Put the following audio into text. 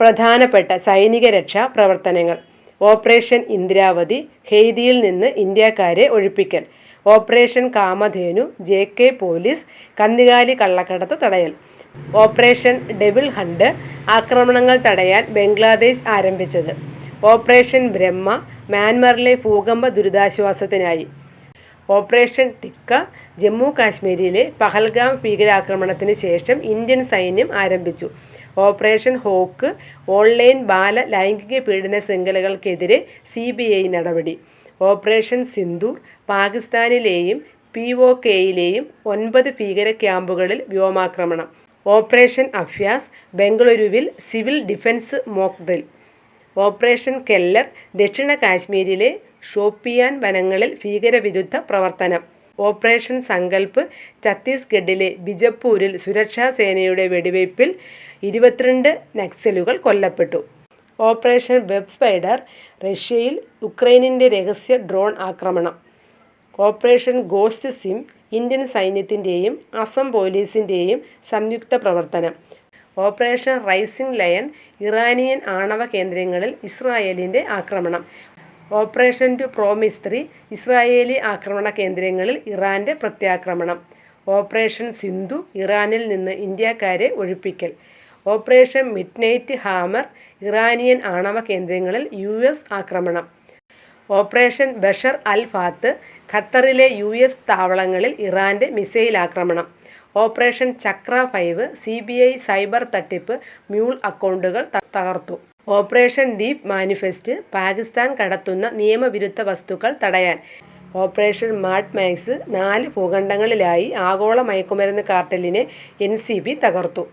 പ്രധാനപ്പെട്ട സൈനിക രക്ഷാ പ്രവർത്തനങ്ങൾ. ഓപ്പറേഷൻ ഇന്ദ്രാവതി ഹെയ്തിയിൽ നിന്ന് ഇന്ത്യക്കാരെ ഒഴിപ്പിക്കൽ. Operation Kamadhenu J K police കന്നുകാലി കള്ളക്കടത്ത് തടയൽ. ഓപ്പറേഷൻ ഡെവിൾ ഹണ്ട് ആക്രമണങ്ങൾ തടയാൻ ബംഗ്ലാദേശ് ആരംഭിച്ചത്. ഓപ്പറേഷൻ ബ്രഹ്മ മ്യാൻമറിലെ ഭൂകമ്പ ദുരിതാശ്വാസത്തിനായി. ഓപ്പറേഷൻ ടിക്ക ജമ്മു കാശ്മീരിലെ പഹൽഗാം ഭീകരാക്രമണത്തിന് ശേഷം ഇന്ത്യൻ സൈന്യം ആരംഭിച്ചു. ഓപ്പറേഷൻ ഹോക്ക് ഓൺലൈൻ ബാല ലൈംഗിക പീഡന ശൃംഖലകൾക്കെതിരെ സി ബി ഐ നടപടി. ഓപ്പറേഷൻ സിന്ധു പാകിസ്ഥാനിലെയും പി ഒ കെയിലെയും ഒൻപത് ഭീകര ക്യാമ്പുകളിൽ വ്യോമാക്രമണം. ഓപ്പറേഷൻ അഫ്യാസ് ബംഗളൂരുവിൽ civil defence mock drill. Operation Keller ദക്ഷിണ കാശ്മീരിലെ ഷോപ്പിയാൻ വനങ്ങളിൽ ഭീകരവിരുദ്ധ പ്രവർത്തനം. ഓപ്പറേഷൻ സങ്കൽപ്പ് ഛത്തീസ്ഗഡിലെ ബിജപ്പൂരിൽ സുരക്ഷാ സേനയുടെ വെടിവയ്പിൽ ഇരുപത്തിരണ്ട് നക്സലുകൾ കൊല്ലപ്പെട്ടു. ഓപ്പറേഷൻ വെബ് സ്പൈഡർ റഷ്യയിൽ യുക്രൈനിന്റെ രഹസ്യ ഡ്രോൺ ആക്രമണം. ഓപ്പറേഷൻ ഗോസ്റ്റ് സിം ഇന്ത്യൻ സൈന്യത്തിന്റെയും അസം പോലീസിന്റെയും സംയുക്ത പ്രവർത്തനം. ഓപ്പറേഷൻ റൈസിംഗ് ലയൺ ഇറാനിയൻ ആണവ കേന്ദ്രങ്ങളിൽ ഇസ്രായേലിന്റെ ആക്രമണം. Operation true promise three Israeli ആക്രമണ കേന്ദ്രങ്ങളിൽ ഇറാന്റെ പ്രത്യാക്രമണം. ഓപ്പറേഷൻ സിന്ധു ഇറാനിൽ നിന്ന് ഇന്ത്യക്കാരെ ഒഴിപ്പിക്കൽ. ഓപ്പറേഷൻ മിഡ്നൈറ്റ് ഹാമർ ഇറാനിയൻ ആണവ കേന്ദ്രങ്ങളിൽ യു ആക്രമണം. ഓപ്പറേഷൻ ബഷർ അൽ ഫാത്ത് ഖത്തറിലെ യു എസ് താവളങ്ങളിൽ ഇറാന്റെ മിസൈൽ ആക്രമണം. Operation Chakra five C B I cyber തട്ടിപ്പ് മ്യൂൾ അക്കൗണ്ടുകൾ തകർത്തു. ഓപ്പറേഷൻ ഡീപ് മാനിഫെസ്റ്റ് പാകിസ്ഥാൻ കടത്തുന്ന നിയമവിരുദ്ധ വസ്തുക്കൾ തടയാൻ. ഓപ്പറേഷൻ മാഡ് മാക്സ് നാല് ഭൂഖണ്ഡങ്ങളിലായി ആഗോള മയക്കുമരുന്ന് കാർട്ടലിനെ എൻ സി ബി തകർത്തു.